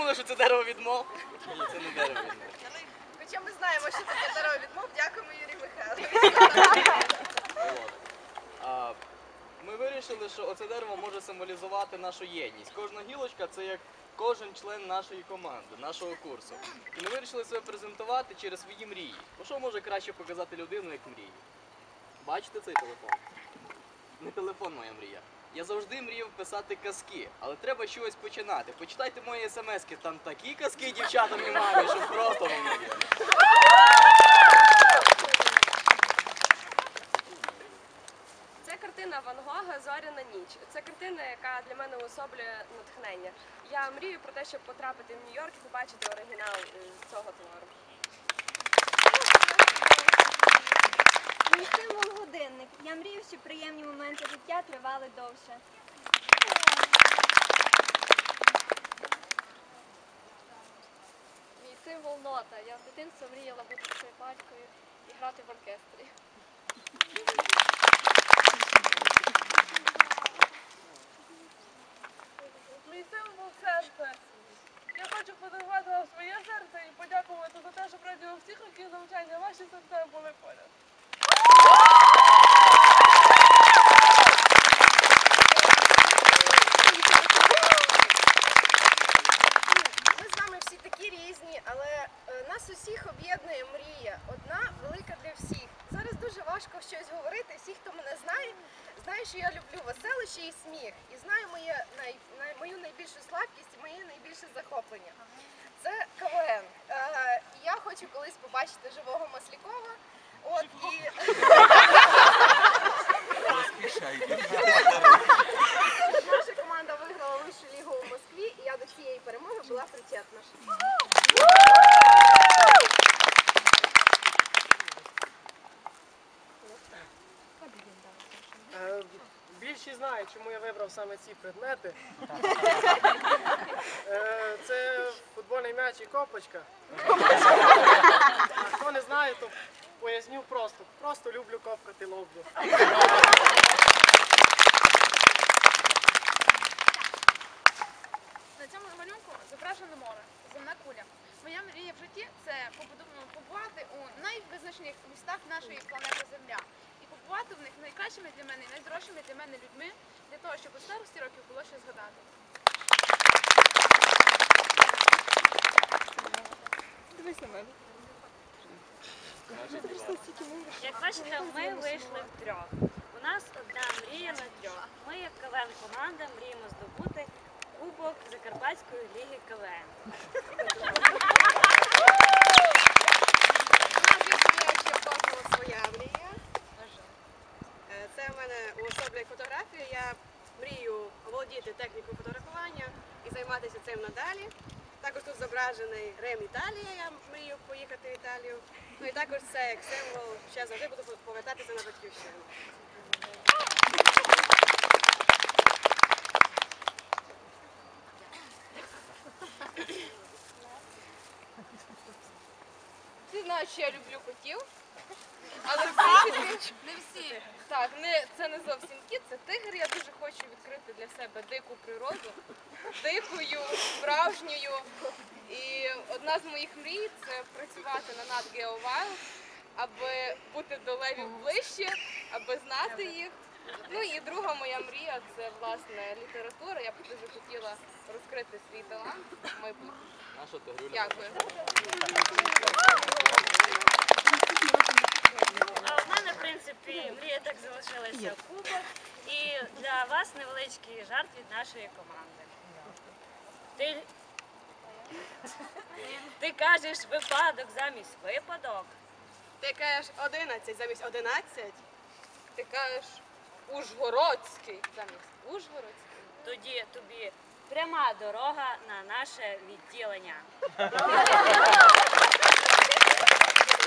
думали, що це дерево відмов? Ні, це не дерево відмов. Хоча ми знаємо, що таке дерево відмов, дякуємо Юрію Михайловичу. Ми вирішили, що оце дерево може символізувати нашу єдність. Кожна гілочка це як кожен член нашої команди, нашого курсу. І ми вирішили себе презентувати через свої мрії. Бо що може краще показати людину, як мрії? Бачите цей телефон? Не телефон моя мрія. Я завжди мріяв писати казки, але треба чогось починати. Почитайте мої смски, там такі казки дівчатам і мамі, що просто мовляє. Це картина Ван Гога Зоряна ніч. Це картина, яка для мене уособлює натхнення. Я мрію про те, щоб потрапити в Нью-Йорк і побачити оригінал е, цього твору. Мій символ годинник. Я мрію, щоб приємні моменти життя тривали довше. Мій символ нота. Я в дитинство мріяла бути скрипачкою і грати в оркестрі. Мій символ серце. Я хочу подарувати вам своє серце і подякувати за те, що протягом всіх років навчання ваші серця були поряд. Ми з вами всі такі різні, але е, нас усіх об'єднує мрія. Одна велика для всіх. Зараз дуже важко щось говорити. Всі, хто мене знає, знає, що я люблю веселище і сміх. І знаю моє най, най- мою найбільшу слабкість і моє найбільше захоплення. Це КВН. Е, я хочу колись побачити живого Маслякова. От і наша команда виграла вищу лігу у Москві, і я до цієї перемоги була причетна. Е, Більшість знають, чому я вибрав саме ці предмети. Е, Це футбольний м'яч і копочка. А хто не знає, то поясню просто. Просто люблю копкати лобзу. Земна куля. Моя мрія в житті це побувати у найвизначних містах нашої планети Земля. І побувати в них найкращими для мене, і найдорожчими для мене людьми, для того, щоб у старості років було що згадати. Як бачите, ми вийшли втрьох. У нас одна мрія на трьох. Ми, як КВН команда, мріємо здобути Кубок Закарпатської ліги КВН. Ще. Е, Це в мене уособлює фотографію. Я мрію оволодіти технікою фотографування і займатися цим надалі. Також тут зображений Рем Італія, я мрію поїхати в Італію. Ну і також це як символ, я завжди буду повертатися на батьківщину. Знають, що я люблю котів. Але не всі. Так, не, це не зовсім кіт, це тигр. Я дуже хочу відкрити для себе дику природу, дикою, справжньою. І одна з моїх мрій це працювати на Nat Geo Wild, аби бути до левів ближче, аби знати їх. Ну і друга моя мрія це власне література. Я б дуже хотіла розкрити свій талант в майбутньому. А що ти, Грюля? Дякую. А в мене, в принципі, мрія так залишилася в кубок. І для вас невеличкий жарт від нашої команди. Ти, ти кажеш випадок замість випадок. Ти кажеш 11 замість 11. Ти кажеш Ужгородський замість Ужгородський. Тоді тобі пряма дорога на наше відділення.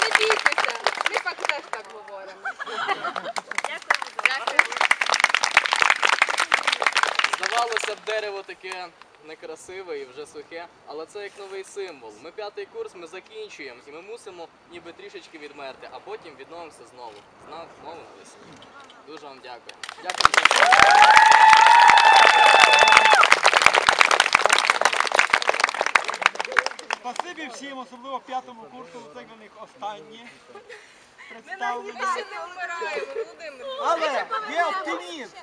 Не бійтеся, ми так теж так говоримо. Дякую. Здавалося б, дерево таке некрасиве і вже сухе, але це як новий символ. Ми п'ятий курс, ми закінчуємо, і ми мусимо ніби трішечки відмерти, а потім відновимося знову. Знов знову. Дуже вам дякую. Дякую. Спасибі всім, особливо п'ятому курсу, це для них останні. Ми ще не вмираємо, Володимир. Але є оптимізм.